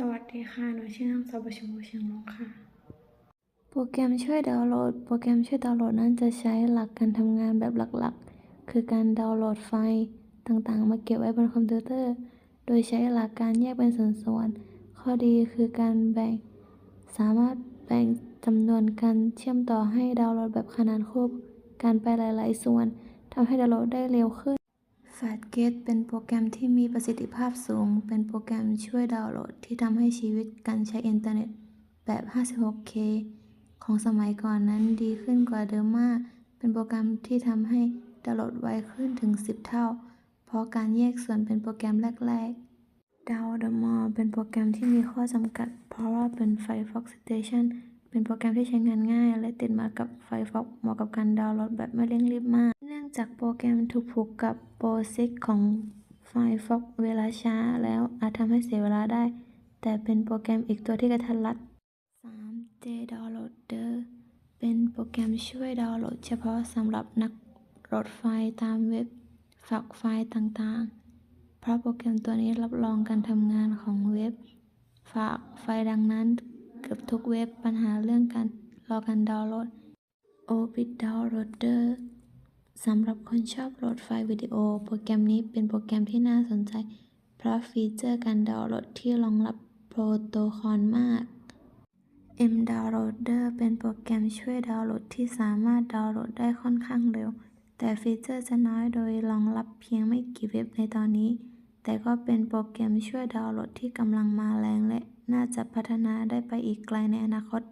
สวัสดีค่ะ หนูชื่อนางสาวประชมเชียงรองค่ะ โปรแกรมช่วยดาวน์โหลด โปรแกรมช่วยดาวน์โหลดนั้นจะใช้หลักการทำงานแบบหลักๆ คือการดาวน์โหลดไฟล์ต่างๆ มาเก็บไว้บนคอมพิวเตอร์ โดยใช้หลักการแยกเป็นส่วนๆ ข้อดีคือการแบ่ง สามารถแบ่งจำนวนการเชื่อมต่อให้ดาวน์โหลดแบบขนาดคู่กันไปหลาย ๆ ส่วนทำให้ดาวน์โหลดได้เร็วขึ้น Fatgate เป็นโปรแกรมที่มีประสิทธิภาพสูง เป็นโปรแกรมช่วยดาวน์โหลดที่ทำให้ชีวิตการใช้อินเทอร์เน็ตแบบ 56K ของสมัยก่อนนั้นดีขึ้นกว่าเดิมมาก เป็นโปรแกรมที่ทำให้ดาวน์โหลดไวขึ้นถึง 10 เท่า เพราะการแยกส่วนเป็นโปรแกรมแรกๆ Downloadable เป็นโปรแกรมที่มีข้อจำกัด เพราะว่าเป็น Firefox Station เป็นโปรแกรมที่ใช้งานง่าย และติดมากับ Firefox เหมาะกับการดาวน์โหลดแบบไม่เร่งรีบมาก องจากโปรแกรมถูกผูกกับ POSIX ของ Firefox เวลาช้าแล้วอาจทำให้เสียเวลาได้ แต่เป็นโปรแกรมอีกตัวที่กระทัดรัด 3. JDownloader เป็นโปรแกรมช่วยดาวน์โหลดเฉพาะสำหรับนักโหลดไฟล์ตามเว็บฝากไฟล์ต่างๆ เพราะโปรแกรมตัวนี้รับรองการทำงานของเว็บฝากไฟล์ดังนั้น เกือบทุกเว็บปัญหาเรื่องการรอการดาวน์โหลด Obit Downloader สำหรับคนชอบโหลดไฟล์วิดีโอ โปรแกรมนี้เป็นโปรแกรมที่น่าสนใจ เพราะฟีเจอร์การดาวน์โหลดที่รองรับโปรโตคอลมาก mDownloader เป็นโปรแกรมช่วยดาวน์โหลดที่สามารถดาวน์โหลดได้ค่อนข้างเร็ว แต่ฟีเจอร์จะน้อยโดยรองรับเพียงไม่กี่เว็บในตอนนี้ แต่ก็เป็นโปรแกรมช่วยดาวน์โหลดที่กำลังมาแรงและน่าจะพัฒนาได้ไปอีกไกลในอนาคต